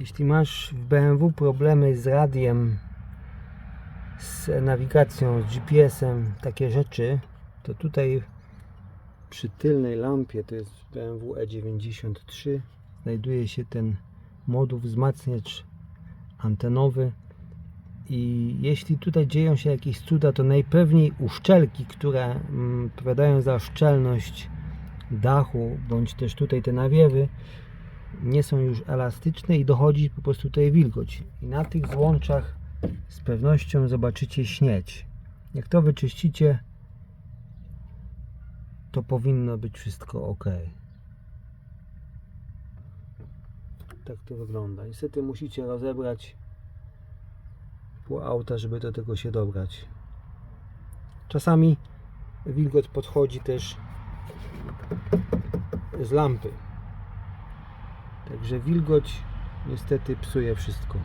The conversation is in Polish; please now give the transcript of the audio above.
Jeśli masz w BMW problemy z radiem, z nawigacją, z GPS-em, takie rzeczy, to tutaj przy tylnej lampie, to jest BMW E93, znajduje się ten moduł wzmacniacz antenowy. I jeśli tutaj dzieją się jakieś cuda, to najpewniej uszczelki, które mm, odpowiadają za szczelność dachu, bądź też tutaj te nawiewy, nie są już elastyczne i dochodzi po prostu tutaj wilgoć. I na tych złączach z pewnością zobaczycie śnieć. Jak to wyczyścicie, to powinno być wszystko ok. Tak to wygląda. Niestety musicie rozebrać pół auta, żeby do tego się dobrać. Czasami wilgoć podchodzi też z lampy. Także wilgoć niestety psuje wszystko.